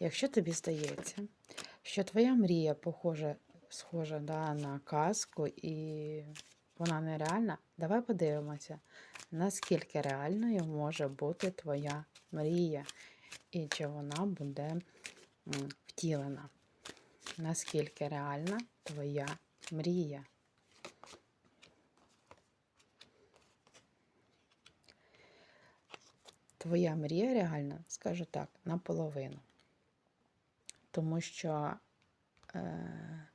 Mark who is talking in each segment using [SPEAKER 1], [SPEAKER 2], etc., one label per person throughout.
[SPEAKER 1] Якщо тобі здається, що твоя мрія похожа, схожа да, на казку і вона нереальна, давай подивимося, наскільки реальною може бути твоя мрія, і чи вона буде втілена. Наскільки реальна твоя мрія? Твоя мрія реальна, скажу так, наполовину. Тому що е,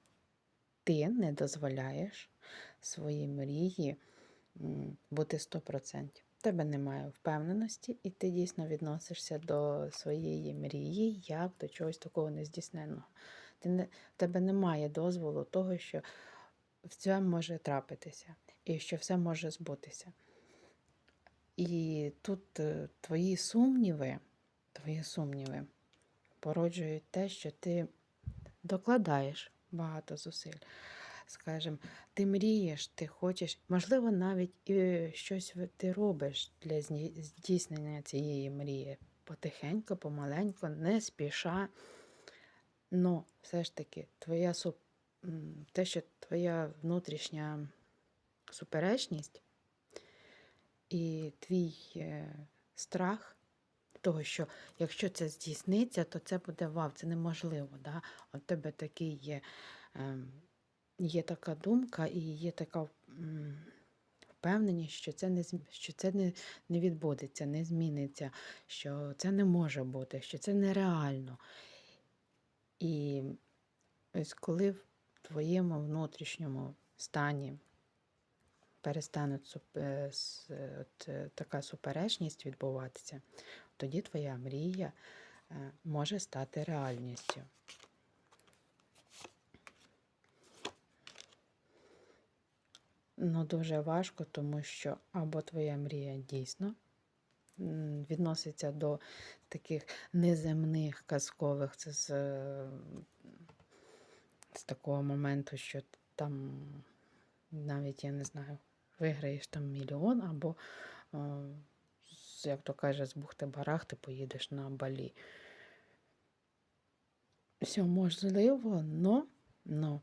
[SPEAKER 1] ти не дозволяєш своїй мрії бути 100%. В тебе немає впевненості, і ти дійсно відносишся до своєї мрії як до чогось такого нездійсненного. Ти не, в тебе немає дозволу того, що все може трапитися і що все може збутися. І тут е, твої сумніви, твої сумніви породжують те, що ти докладаєш багато зусиль. Скажем, ти мрієш, ти хочеш, можливо, навіть і щось ти робиш для здійснення цієї мрії. Потихеньку, помаленьку, не спіша. Но все ж таки, твоя суп... те, що твоя внутрішня суперечність і твій е, страх того, що якщо це здійсниться, то це буде вау, це неможливо. Да? От тебе такий є, ем, є така думка і є така впевненість, що це не що це не, не відбудеться, не зміниться, що це не може бути, що це нереально. І ось коли в твоєму внутрішньому стані перестане суп- е, е, е, така суперечність відбуватися, тоді твоя мрія може стати реальністю. Ну, дуже важко, тому що або твоя мрія дійсно відноситься до таких неземних казкових, це з, з такого моменту, що там навіть я не знаю, виграєш там мільйон, або, е, як то каже, з бухти-барахти поїдеш на балі. Все можливо, но, но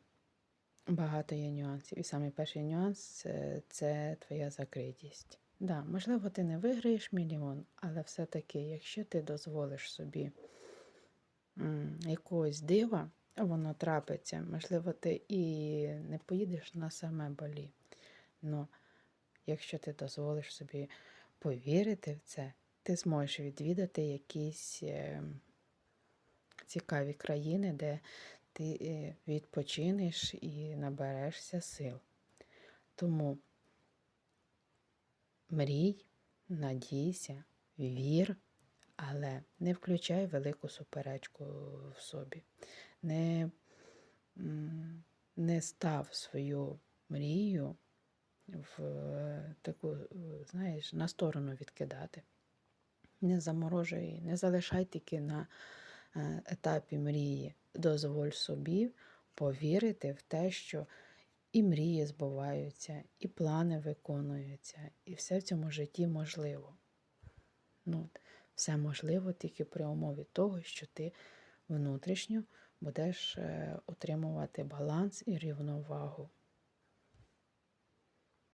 [SPEAKER 1] багато є нюансів. І самий перший нюанс це, твоя закритість. Да, можливо, ти не виграєш мільйон, але все-таки, якщо ти дозволиш собі якогось дива, воно трапиться. Можливо, ти і не поїдеш на саме балі. Но якщо ти дозволиш собі повірити в це, ти зможеш відвідати якісь е, цікаві країни, де ти е, відпочинеш і наберешся сил. Тому мрій, надійся, вір, але не включай велику суперечку в собі. Не, не став свою мрію в е, таку, е, знаєш, на сторону відкидати. Не заморожуй не залишай тільки на е, етапі мрії. Дозволь собі повірити в те, що і мрії збуваються, і плани виконуються, і все в цьому житті можливо. Ну, все можливо тільки при умові того, що ти внутрішньо будеш отримувати баланс і рівновагу.